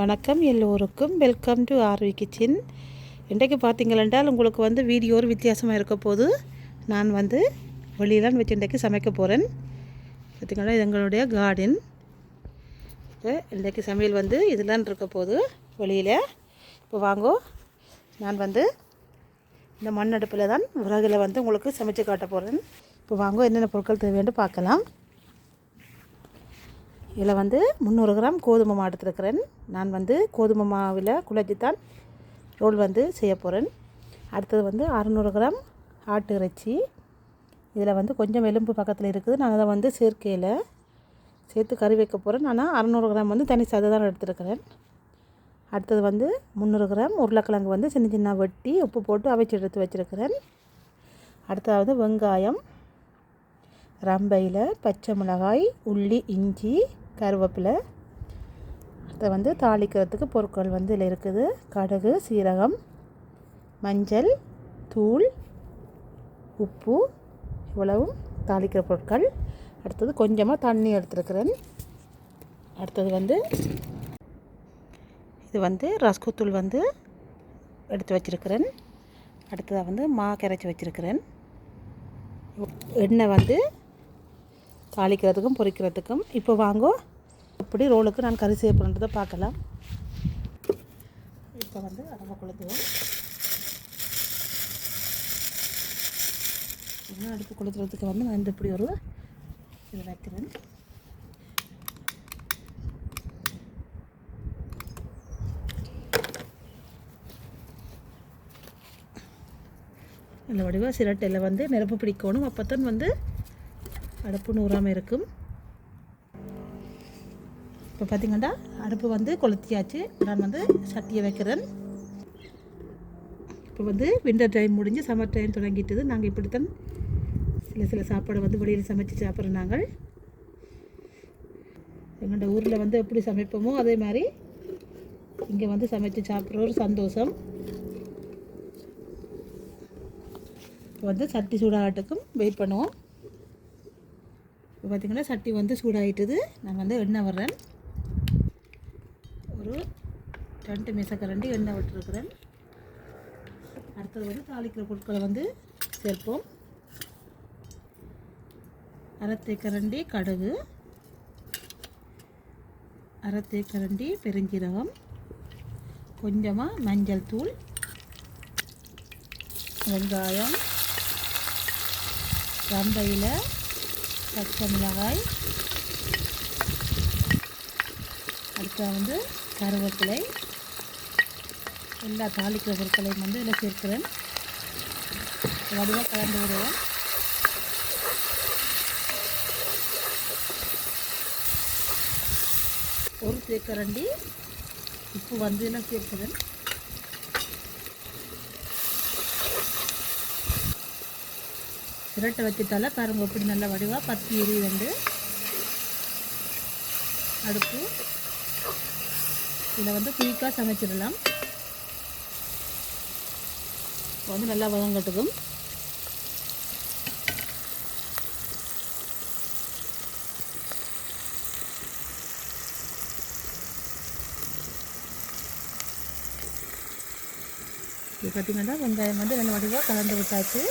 வணக்கம் எல்லோருக்கும். Welcome to RV kitchen இன்றைக்கு பார்த்தீங்களென்றால் உங்களுக்கு வந்து வீடியோ ஒரு வித்தியாசமாக இருக்க போது நான் வந்து வெளியிலான் வச்சு இன்றைக்கு சமைக்க போகிறேன் பார்த்தீங்களா? இது எங்களுடைய கார்டன் இப்போ இன்றைக்கு சமையல் வந்து இதெல்லாம் இருக்க போது வெளியில். இப்போ வாங்கோ. நான் வந்து இந்த மண் அடுப்பில் தான் விறகுல வந்து உங்களுக்கு சமைச்சு காட்ட போகிறேன் இப்போ வாங்கோ என்னென்ன பொருட்கள் தேவைன்னு பார்க்கலாம். இதில் வந்து முந்நூறு கிராம் கோதுமை மாவு எடுத்துருக்கிறேன். நான் வந்து கோதுமை மாவில் குழச்சி தான் ரோல் வந்து செய்ய போகிறேன் அடுத்தது வந்து அறநூறு கிராம் ஆட்டு இறைச்சி. இதில் வந்து கொஞ்சம் எலும்பு பக்கத்தில் இருக்குது. நான் அதை வந்து சேர்க்கையில் சேர்த்து கறி வைக்க போகிறேன் ஆனால் அறநூறு கிராம் வந்து தனி சதை தான் எடுத்துருக்கிறேன். அடுத்தது வந்து முந்நூறு கிராம் உருளைக்கிழங்கு வந்து சின்ன சின்ன வெட்டி உப்பு போட்டு அவைச்சி எடுத்து வச்சுருக்கிறேன். அடுத்தது வெங்காயம் ரம்பையில் பச்சை மிளகாய் உள்ளி இஞ்சி கருவேப்பிலை. அதை வந்து தாளிக்கிறதுக்கு பொருட்கள் வந்து இதில் இருக்குது. கடுகு சீரகம் மஞ்சள் தூள் உப்பு இவ்வளவும் தாளிக்கிற பொருட்கள். அடுத்தது கொஞ்சமாக தண்ணி எடுத்துருக்கிறேன். அடுத்தது வந்து இது வந்து ரஸ்குத்தூள் வந்து எடுத்து வச்சுருக்கிறேன். அடுத்ததாக வந்து மா கரைச்சி வச்சுருக்கிறேன். எண்ணெய் வந்து தாளிக்கிறதுக்கும் பொரிக்கிறதுக்கும். இப்போ வாங்கோ இப்படி ரோலுக்கு நான் கறி செய்ய போகிறதை பார்க்கலாம். இப்போ வந்து அரவை கொளுத்துவோம். இன்னும் அடுப்பு கொளுத்துறதுக்கு வந்து நான் இந்த இப்படி ஒரு இது வைக்கிறேன். இந்த வடிவாக சிரட்டையில் வந்து நெருப்பு பிடிக்கணும். அப்போ தான் வந்து அடுப்பு நூறாமல் இருக்கும். இப்போ பார்த்திங்கன்னா அடுப்பு வந்து கொளுத்தியாச்சு. நான் வந்து சட்டியை வைக்கிறேன். இப்போ வந்து விண்டர் டைம் முடிஞ்சு சம்மர் டைம் தொடங்கிட்டது. நாங்கள் இப்படித்தான் சில சில சாப்பாடை வந்து வெளியில் சமைச்சு சாப்பிட்றோம் நாங்கள். எங்களோட ஊரில் வந்து எப்படி சமைப்போமோ அதே மாதிரி இங்கே வந்து சமைச்சு சாப்பிட்ற ஒரு சந்தோஷம். இப்போ வந்து சட்டி சூடாகட்டுக்கும் வெயிட் பண்ணுவோம். இப்போ பார்த்திங்கன்னா சட்டி வந்து சூடாகிட்டுது நான் வந்து எண்ணெய் வர்றேன். ஒரு ரெண்டு மிசக்கரண்டி எண்ணெய் விட்டுருக்குறேன். அடுத்தது வந்து தாளிக்கிற பொருட்களை வந்து சேர்ப்போம். அரை கடுகு அரை பெருஞ்சீரகம் கொஞ்சமாக மஞ்சள் தூள் வெங்காயம் ரம்பையில் பச்சை மிளகாய். அடுத்த வந்து கருவேப்பிலை எல்லா தாளிக்கிற பொருட்களையும் வந்து இதில் சேர்க்கிறேன். வடிவாக கலந்து விடுவோம். ஒரு தேக்கரண்டி உப்பு வந்து எல்லாம் சேர்க்கிறேன். சிரட்டை வச்சுட்டால பாருங்க எப்படி நல்லா வடிவாக பத்து எரியுதுண்டு அடுப்பு. இதில் வந்து குயிக்காக சமைச்சிடலாம். இப்போ வந்து நல்லா வதங்கட்டுக்கும் இது பார்த்திங்கன்னா வெங்காயம் வந்து நல்ல வடிவாக கலந்து விட்டாச்சு.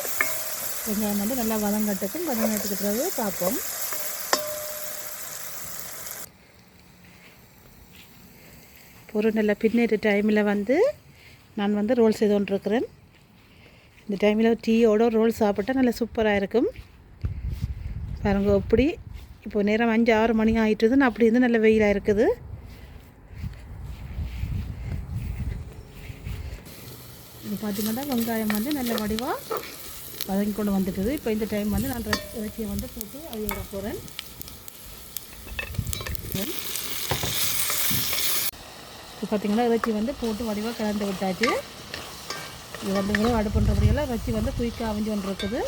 வெங்காயம் வந்து நல்லா வதங்கட்டுக்கும் வதங்கட்டுக்கு பிறகு பார்ப்போம். ஒரு நல்ல பின்னேறு டைமில் வந்து நான் வந்து ரோல் செய்து கொண்டிருக்கிறேன். இந்த டைமில் டீயோட ரோல் சாப்பிட்டா நல்லா சூப்பராக இருக்கும். பாருங்கள் அப்படி இப்போ நேரம் அஞ்சு ஆறு மணி ஆகிட்டுது நான் அப்படி இருந்து நல்ல வெயிலாக இருக்குது. இது பார்த்திங்கன்னா வெங்காயம் வந்து நல்ல வடிவாக வதங்கி கொண்டு வந்துட்டுது. இப்போ இந்த டைம் வந்து நான் இறைச்சியை வந்து போட்டு அழிய போகிறேன் பார்த்திங்கன்னா இறைச்சி வந்து போட்டு வடிவாக கலந்து விட்டாச்சு. இது வந்து கூட அடுப்பு பண்ணுறபடியெல்லாம் இறைச்சி வந்து குயிக்காக அவிஞ்சு கொண்டு இருக்குது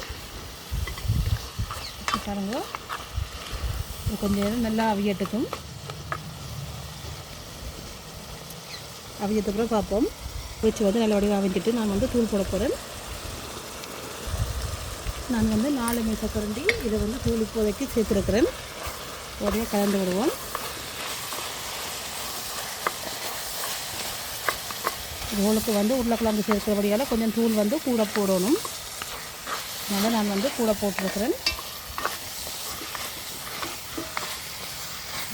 பாருங்க. கொஞ்சம் நேரம் நல்லா அவியட்டுக்கும் அவியத்துக்கு பார்ப்போம். இறைச்சி வந்து நல்ல வடிவாக அவிஞ்சிட்டு நான் வந்து தூள் போட போகிறேன் நான் வந்து நாலு மீசக்கரண்டி இதை வந்து தூள் இப்போதைக்கு சேர்த்துருக்குறேன். உடனே கலந்து விடுவோம். ரோலுக்கு வந்து உருளைக்கிழங்கு சேர்க்கிறபடியால் கொஞ்சம் தூள் வந்து கூட போடணும். அதனால் நான் வந்து கூட போட்டிருக்கிறேன்.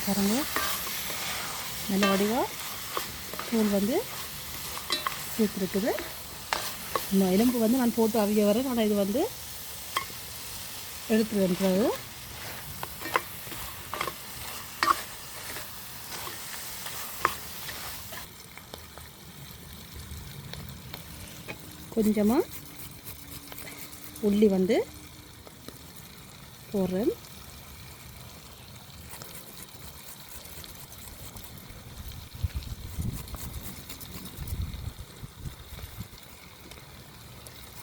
பாருங்க. நல்ல வடிவாக தூள் வந்து சேர்த்துருக்குது. இந்த எலும்பு வந்து நான் போட்டு அவிய வரேன். ஆனால் இது வந்து எடுத்துருன்றது கொஞ்சமாக உள்ளி வந்து போடுறேன்.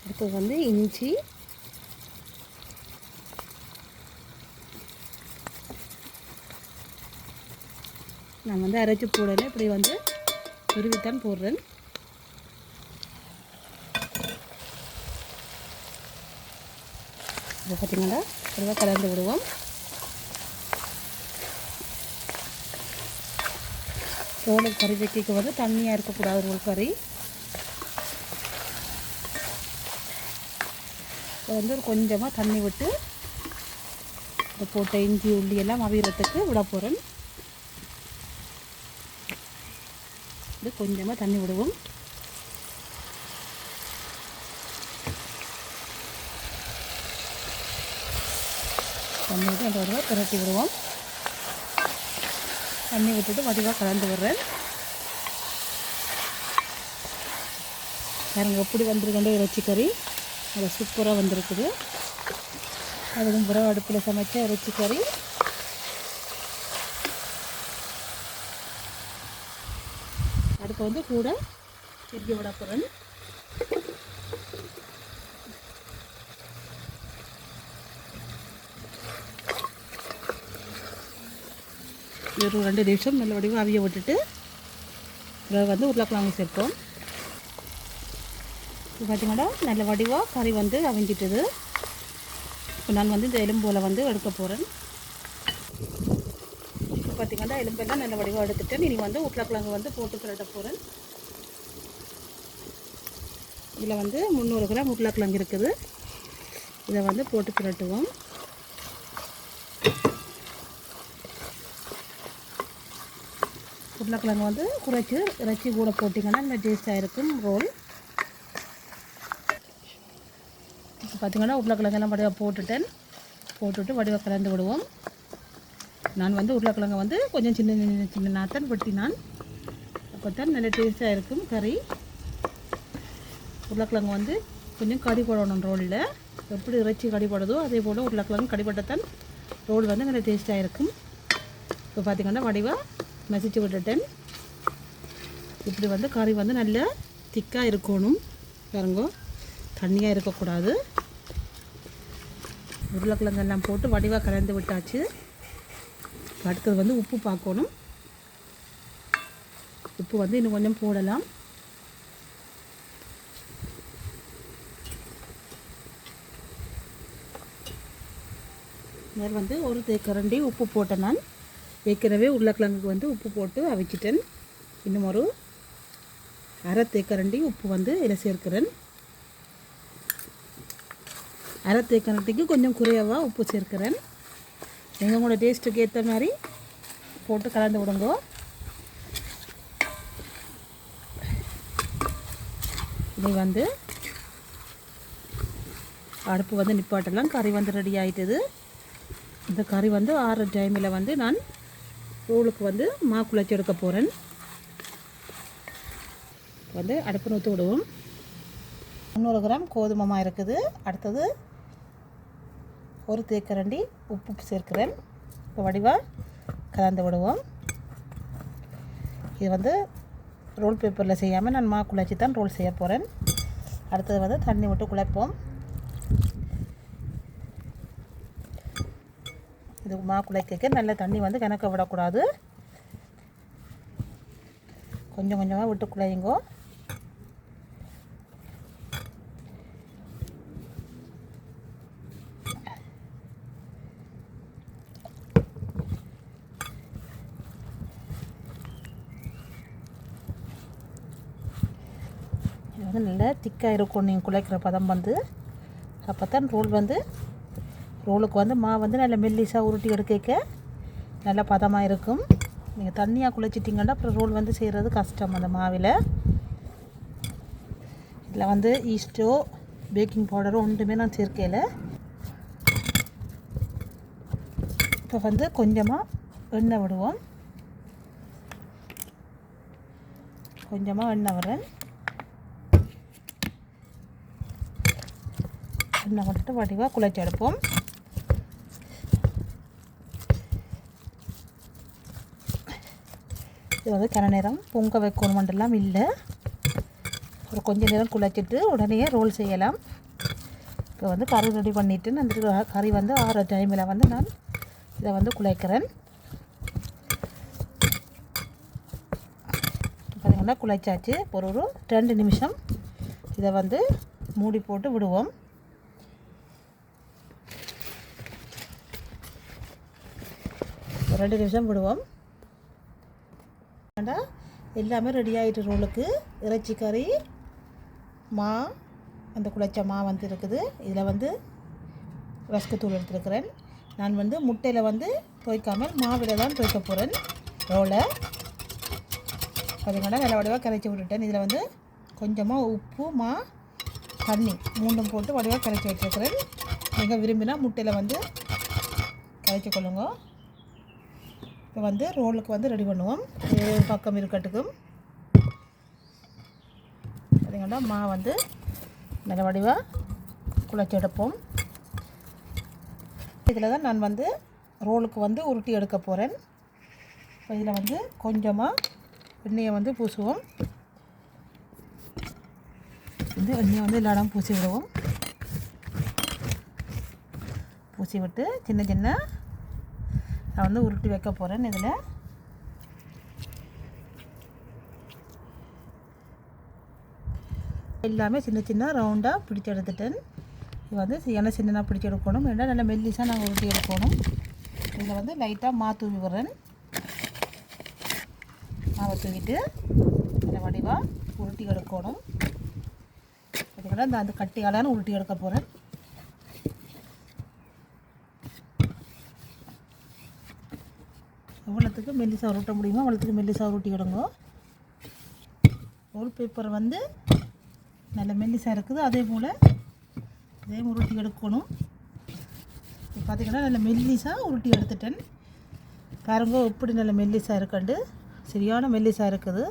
அடுத்தது வந்து இஞ்சி. நான் வந்து அரைச்சி போடலை இப்படி வந்து துருவித்தான் போடுறேன். இப்போ பார்த்தீங்கன்னா இதுவாக கலந்து விடுவோம். ரோல் கறி வைக்க வந்து தண்ணியாக இருக்கக்கூடாது ரோல் கறி. இப்போ வந்து கொஞ்சமாக தண்ணி விட்டு இந்த போட்ட இஞ்சி உள்ளி எல்லாம் அவியறதுக்கு விட போகிறேன் இது கொஞ்சமாக தண்ணி விடுவோம். தண்ணி விட்டு அந்த வருவா திரட்டி விடுவோம். தண்ணி விட்டுட்டு வடிவாக கலந்து விடுறேன். பாருங்க எப்படி வந்திருக்கேன் இறைச்சி கறி. அது சூப்பராக வந்திருக்குது. அதுவும் புறவு அடுப்பில் சமைச்ச இறைச்சி கறி. அடுப்பு வந்து கூட திருப்பி விட போகிறேன் ஒரு ரெண்டு நிமிஷம் நல்ல வடிவம் அவிய விட்டுட்டு பிறகு வந்து உருளைக்கிழங்கு சேர்ப்போம். இப்போ பார்த்தீங்கன்னா நல்ல வடிவாக கறி வந்து அவிஞ்சிட்டுது. இப்போ நான் வந்து இந்த எலும்போல் வந்து எடுக்க போகிறேன் இப்போ பார்த்தீங்கன்னா எலும்பெல்லாம் நல்ல வடிவாக எடுத்துட்டேன் இனி வந்து உருளைக்கிழங்கு வந்து போட்டு பிரட்ட போகிறேன் இதில் வந்து முந்நூறு கிராம் உருளைக்கிழங்கு இருக்குது. இதை வந்து போட்டு திரட்டுவோம். உருளைக்கிழங்கு வந்து குறைச்சி இறைச்சி கூட போட்டிங்கன்னா இந்த டேஸ்ட்டாக இருக்கும் ரோல் இப்போ பார்த்தீங்கன்னா உருளைக்கிழங்கெல்லாம் வடிவாக போட்டுட்டேன். போட்டுட்டு வடிவாக கலந்து விடுவோம். நான் வந்து உருளைக்கிழங்கை வந்து கொஞ்சம் சின்ன சின்ன சின்ன நாத்தன் வெட்டினான் அப்போ தான் நல்ல டேஸ்ட்டாக இருக்கும் கறி. உருளைக்கிழங்கு வந்து கொஞ்சம் கடி போடணும் ரோலில் எப்படி இறைச்சி கடிபடுதோ அதே போல் உருளைக்கிழங்கு கடிபட்டத்தான் ரோல் வந்து நல்ல டேஸ்ட்டாக இருக்கும். இப்போ பார்த்தீங்கன்னா வடிவாக மசிச்சு விட்டுட்டேன். இப்படி வந்து கறி வந்து நல்லா திக்காக இருக்கணும். பாருங்கோ தண்ணியாக இருக்கக்கூடாது. உருளைக்கிழங்கு எல்லாம் போட்டு வடிவாக கலந்து விட்டாச்சு. அடுத்தது வந்து உப்பு பார்க்கணும். உப்பு வந்து இன்னும் கொஞ்சம் போடலாம். மேல் வந்து ஒரு தேக்கரண்டி உப்பு போட்டேன் நான். ஏற்கனவே உருளைக்கிழங்குக்கு வந்து உப்பு போட்டு அவிச்சிட்டேன். இன்னும் ஒரு அரை தேக்கரண்டி உப்பு வந்து இதில் சேர்க்கிறேன். அரை தேக்கரண்டிக்கு கொஞ்சம் குறைவாக உப்பு சேர்க்கிறேன். நீங்கள் உங்களோட டேஸ்ட்டுக்கு ஏற்ற மாதிரி போட்டு கலந்து விடுங்க. இனி வந்து அடுப்பு வந்து நிப்பாட்டலாம். கறி வந்து ரெடி ஆகிட்டது இந்த கறி வந்து ஆறு டைமில் வந்து நான் ரோலுக்கு வந்து மா குழச்சி எடுக்க போகிறேன் வந்து அடுப்பு நூற்று விடுவோம். முந்நூறு கிராம் கோதுமை மா இருக்குது. அடுத்தது ஒரு தேக்கரண்டி உப்பு சேர்க்கிறேன். இப்போ வடிவாக கலந்து விடுவோம். இது வந்து ரோல் பேப்பரில் செய்யாமல் நான் மா குழச்சி தான் ரோல் செய்ய போகிறேன் அடுத்தது வந்து தண்ணி விட்டு குழைப்போம். இது மா குலைக்க நல்ல தண்ணி வந்து கணக்க விடக்கூடாது. கொஞ்சம் கொஞ்சமாக விட்டு குழையுங்கோ வந்து நல்லா திக்காக இருக்கும் நீங்கள் குழைக்கிற பதம் வந்து. அப்போ தான் ரோல் வந்து ரோலுக்கு வந்து மா வந்து நல்லா மெல்லிஸாக உருட்டி எடுக்க நல்லா பதமாக இருக்கும். நீங்கள் தண்ணியாக குளிச்சிட்டிங்கன்னா அப்புறம் ரோல் வந்து செய்கிறது கஷ்டம் அந்த மாவில். இதில் வந்து ஈஸ்டோ பேக்கிங் பவுடரோ ஒன்றுமே நான் சேர்க்கையில் இப்போ வந்து கொஞ்சமாக எண்ணெய் விடுவோம். கொஞ்சமாக எண்ணெய் வரேன். எண்ணெய் விட்டுட்டு வடிவாக குழைச்சி எடுப்போம். இது வந்து கன நேரம் பொங்க வைக்கணுமெண்டெல்லாம் இல்லை. ஒரு கொஞ்ச நேரம் குழைச்சிட்டு உடனே ரோல் செய்யலாம். இப்போ வந்து கறி ரெடி பண்ணிவிட்டு அந்த கறி வந்து ஆற டைமில் வந்து நான் இதை வந்து குழைக்கிறேன். பார்த்திங்கன்னா குழைச்சாச்சு. ஒரு ஒரு ரெண்டு நிமிஷம் இதை வந்து மூடி போட்டு விடுவோம். ரெண்டு நிமிஷம் விடுவோம். ஏண்டா எல்லாமே ரெடி ஆகிட்டு ரோலுக்கு இறைச்சி கறி மா அந்த குழைச்ச மா வந்து இருக்குது. இதில் வந்து ரஸ்க்கு தூள் எடுத்துருக்கிறேன். நான் வந்து முட்டையில் வந்து துவைக்காமல் மாவில் தான் துவைக்க போகிறேன் ரோலை. பார்த்தீங்கன்னா நல்ல வடிவாக கரைச்சி விட்டுட்டேன். இதில் வந்து கொஞ்சமாக உப்பு மா தண்ணி மூண்டும் போட்டு வடிவாக கரைச்சி வச்சுருக்கிறேன். நீங்கள் விரும்பினா முட்டையில் வந்து கரைச்சி கொள்ளுங்க. இப்போ வந்து ரோலுக்கு வந்து ரெடி பண்ணுவோம். ஒரு பக்கம் இருக்கட்டுக்கும். பார்த்தீங்கன்னா மா வந்து நல்ல வடிவாக குழச்சி எடுப்போம். இதில் தான் நான் வந்து ரோலுக்கு வந்து உருட்டி எடுக்க போகிறேன் இப்போ இதில் வந்து கொஞ்சமாக எண்ணெயை வந்து பூசுவோம். வந்து எண்ணெயை வந்து எல்லா இடம் பூசி விடுவோம் பூசி விட்டு சின்ன சின்ன நான் வந்து உருட்டி வைக்க போகிறேன் இதில். எல்லாமே சின்ன சின்ன ரவுண்டாக பிடிச்சி எடுத்துட்டேன். இது வந்து எண்ணெய் சின்னதாக பிடிச்சி எடுக்கணும். ஏன்னா நல்லா மெல்லிஸாக நாங்கள் உருட்டி எடுக்கணும். இதில் வந்து லைட்டாக மா தூவி விடுறேன் மாவை தூவிட்டு இந்த வடிவாக உருட்டி எடுக்கணும். அதுக்கப்புறம் இந்த அந்த கட்டியாலான உருட்டி எடுக்க போகிறேன் எவ்வளோத்துக்கு மெல்லிசா உருட்ட முடியுமோ? அவ்வளோத்துக்கு மெல்லிசா உருட்டி எடுங்க ரோல் பேப்பர் வந்து நல்ல மெல்லிசாக இருக்குது. அதே போல் இதே உருட்டி எடுக்கணும். இப்போ பார்த்திங்கன்னா நல்ல மெல்லிசாக உருட்டி எடுத்துட்டேன். பாருங்க எப்படி நல்ல மெல்லிசாக இருக்கண்டு. சரியான மெல்லிசாக இருக்குது.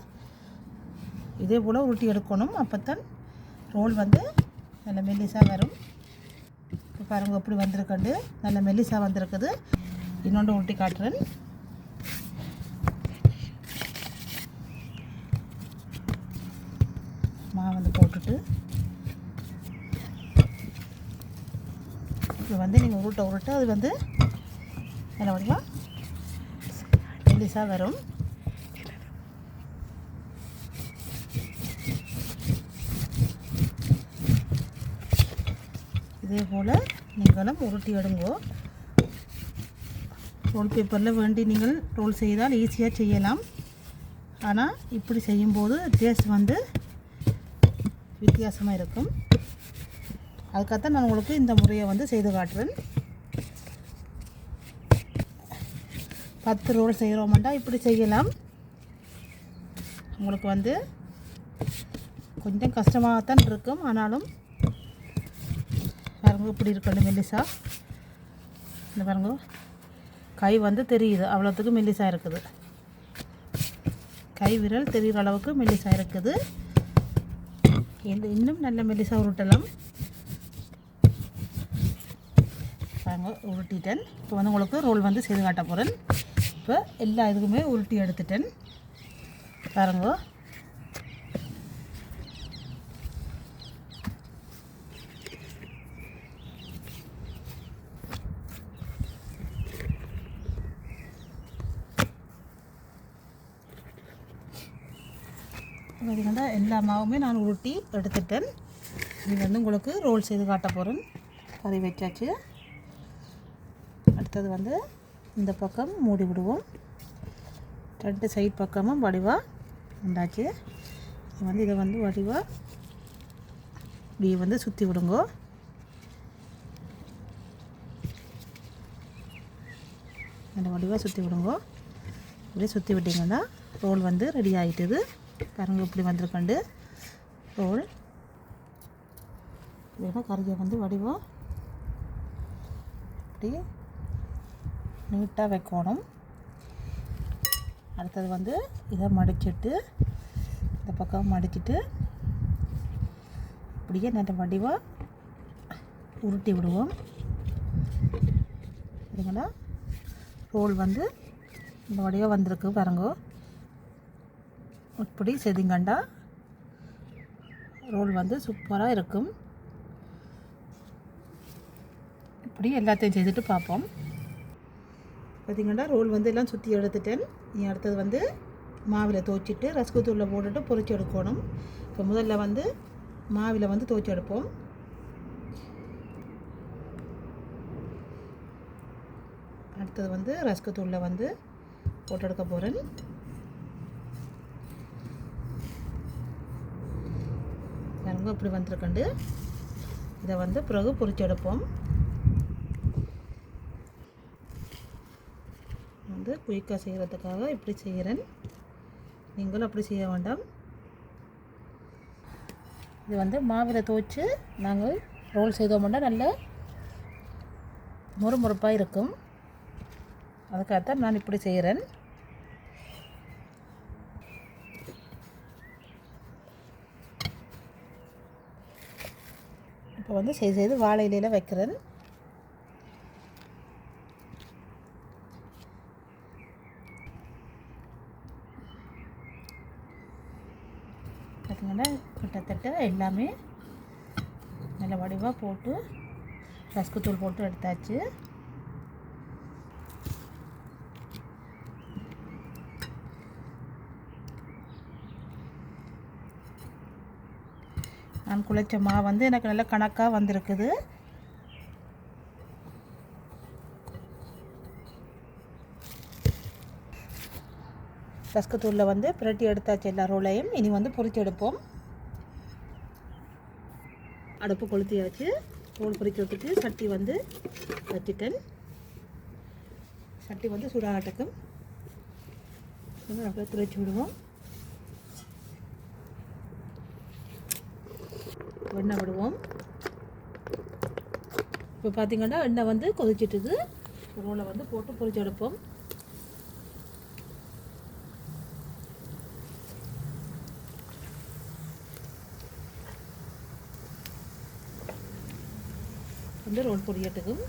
இதே போல் உருட்டி எடுக்கணும். அப்போ தான் ரோல் வந்து நல்ல மெல்லிசாக வரும். இப்போ பாருங்க எப்படி வந்திருக்கண்டு. நல்ல மெல்லிசாக வந்திருக்குது. இன்னொன்று உருட்டி காட்டுறேன் மா போட்டு இது வந்து நீங்கள் உருட்ட உருட்ட அது வந்து என்ன வடிவா மெல்லிசாக வரும். இதே போல் நீங்களும் உருட்டி எடுங்கோ. ரோல் பேப்பரில் வேண்டி நீங்கள் ரோல் செய்தால் ஈஸியாக செய்யலாம். ஆனால் இப்படி செய்யும்போது டேஸ்ட் வந்து வித்தியாசமாக இருக்கும் அதுக்காகத்தான் நான் உங்களுக்கு இந்த முறையை வந்து செய்து காட்டுறேன். பத்து ரோல் செய்கிறோம்டா இப்படி செய்யலாம். உங்களுக்கு வந்து கொஞ்சம் கஷ்டமாகத்தான் இருக்கும் ஆனாலும் பாருங்க இப்படி இருக்கணும் மெல்லிசா. இந்த பாருங்க கை வந்து தெரியுது அவ்வளோத்துக்கு மெல்லிசாக இருக்குது. கை விரல் தெரிகிற அளவுக்கு மெல்லிசாக இருக்குது. இந்த இன்னும் நல்ல மெல்லிசா உருட்டலாம். பாருங்க உருட்டிட்டேன். இப்போ வந்து உங்களுக்கு ரோல் வந்து செய்து காட்ட போகிறேன் இப்போ எல்லா இதுக்குமே உருட்டி எடுத்துட்டேன். பாருங்க. பார்த்தீங்கன்னா எல்லா மாவுமே நான் உருட்டி எடுத்துட்டேன். இது வந்து உங்களுக்கு ரோல் செய்து காட்ட போகிறேன் கறி வச்சாச்சு. அடுத்தது வந்து இந்த பக்கம் மூடி விடுவோம். ரெண்டு சைட் பக்கமும் வடிவாக உண்டாச்சு. இது வந்து இதை வந்து வடிவாக இப்படி வந்து சுற்றி விடுங்கோ. இந்த வடிவாக சுற்றி விடுங்கோ. இப்படியே சுற்றி விட்டிங்கன்னா ரோல் வந்து ரெடி ஆகிட்டுது பாருங்க இப்படி வந்திருக்கண்டு. ரோல் வேணும் கறியை வந்து வடிவம். இப்படி நீட்டாக வைக்கணும். அடுத்தது வந்து இதை மடிச்சிட்டு இந்த பக்கம் மடிச்சிட்டு இப்படியே நல்ல வடிவாக உருட்டி விடுவோம். சரிங்களா ரோல் வந்து இந்த வடிவாக வந்திருக்கு பாருங்கோ. இப்படி செதிங்கண்டா. ரோல் வந்து சூப்பராக இருக்கும். இப்படி எல்லாத்தையும் செய்துட்டு பார்ப்போம். பார்த்திங்கன்னா ரோல் வந்து எல்லாம் சுற்றி எடுத்துட்டேன். நீ அடுத்தது வந்து மாவில் துவைச்சிட்டு ரஸ்கு தூளில் போட்டுட்டு பொறிச்சு எடுக்கணும். இப்போ முதல்ல வந்து மாவில் வந்து துவைச்சி எடுப்போம். அடுத்தது வந்து ரஸ்கு வந்து போட்டு எடுக்க போகிறேன் பாருங்க இப்படி வந்திருக்கண்டு. இதை வந்து பிறகு பொறிச்செடுப்போம் வந்து குயிக்காக செய்கிறதுக்காக இப்படி செய்கிறேன். நீங்களும் அப்படி செய்ய வேண்டாம். இது வந்து மாவில் துவைச்சு நாங்கள் ரோல் செய்தோம்னா நல்ல முறுமுறுப்பாக இருக்கும். அதுக்காகத்தான் நான் இப்படி செய்கிறேன். இப்போ வந்து செய்து செய்து வாழை இலையில் வைக்கிறேன் பார்த்தீங்கன்னா கிட்டத்தட்ட எல்லாமே நல்ல வடிவாக போட்டு ரஸ்கு தூள் போட்டு எடுத்தாச்சு. நான் குழைச்ச மா வந்து எனக்கு நல்ல கணக்காக வந்திருக்குது. ரஸ்கத்தூரில் வந்து பிரட்டி எடுத்தாச்சு எல்லா ரோலையும். இனி வந்து பொறிச்சு எடுப்போம். அடுப்பு கொளுத்தியாச்சு. ரோல் விட்டுட்டு சட்டி வந்து வச்சுட்டேன் சட்டி வந்து சுடாகட்டுக்கும் அப்படியே துளைச்சி விடுவோம். எண்ணெய் விடுவோம். இப்போ பார்த்தீங்கன்னா எண்ணெய் வந்து கொதிச்சிட்டுது. ரோலை வந்து போட்டு பொரிச்சு எடுப்போம். வந்து ரோல் பொரியட்டுக்கும்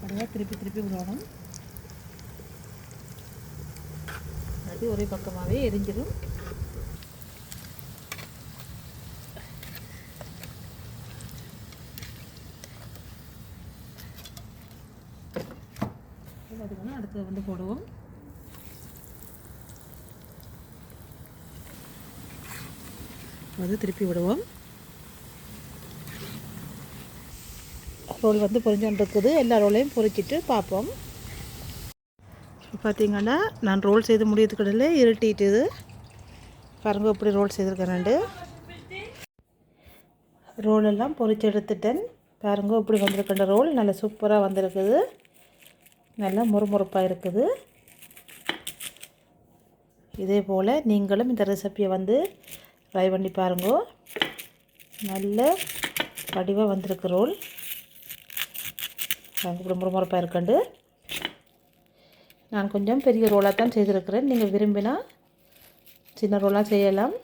அப்படியே திருப்பி திருப்பி விடணும் அது ஒரே பக்கமாகவே எரிஞ்சிடும் அதுக்கு அடுத்தது வந்து போடுவோம் வந்து திருப்பி விடுவோம். ரோல் வந்து பொறிஞ்சோண்டுருக்குது எல்லா ரோலையும் பொரிச்சிட்டு பார்ப்போம். பார்த்தீங்கன்னா நான் ரோல் செய்து முடியறதுக்கிடையில இருட்டிட்டுது. பாருங்கள் எப்படி ரோல் செய்திருக்கேன் ரோல் எல்லாம் பொரிச்சு எடுத்துட்டேன் பாருங்க இப்படி வந்திருக்கின்ற ரோல். நல்லா சூப்பராக வந்திருக்குது. நல்லா முறுமுறுப்பாக இருக்குது. இதே போல் நீங்களும் இந்த ரெசிப்பியை வந்து ட்ரை பண்ணி பாருங்க. நல்ல வடிவாக வந்திருக்கு ரோல். ரொம்ப முறமுறப்பாக இருக்கண்டு. நான் கொஞ்சம் பெரிய ரோலாக தான் செய்திருக்கிறேன். நீங்கள் விரும்பினா சின்ன ரோலாக செய்யலாம்.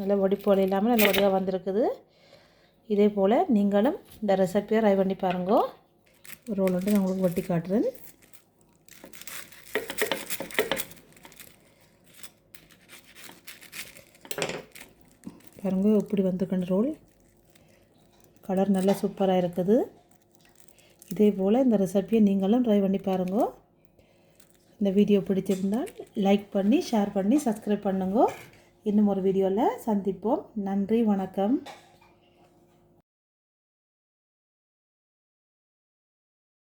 நல்ல ஒடிப்போல் இல்லாமல் நல்ல வடிவாக வந்திருக்குது. இதே போல் நீங்களும் இந்த ரெசிப்பியை ட்ரை பண்ணி பாருங்க. ரோல் வந்து நான் உங்களுக்கு வட்டி காட்டுறேன். பாருங்க இப்படி வந்துருக்கணும் ரோல் கலர் நல்லா சூப்பராக இருக்குது. இதே போல் இந்த ரெசிப்பியை நீங்களும் ட்ரை பண்ணி பாருங்க. இந்த வீடியோ பிடிச்சிருந்தால் லைக் பண்ணி ஷேர் பண்ணி சப்ஸ்கிரைப் பண்ணுங்க. இன்னும் ஒரு வீடியோவில் சந்திப்போம். நன்றி வணக்கம்.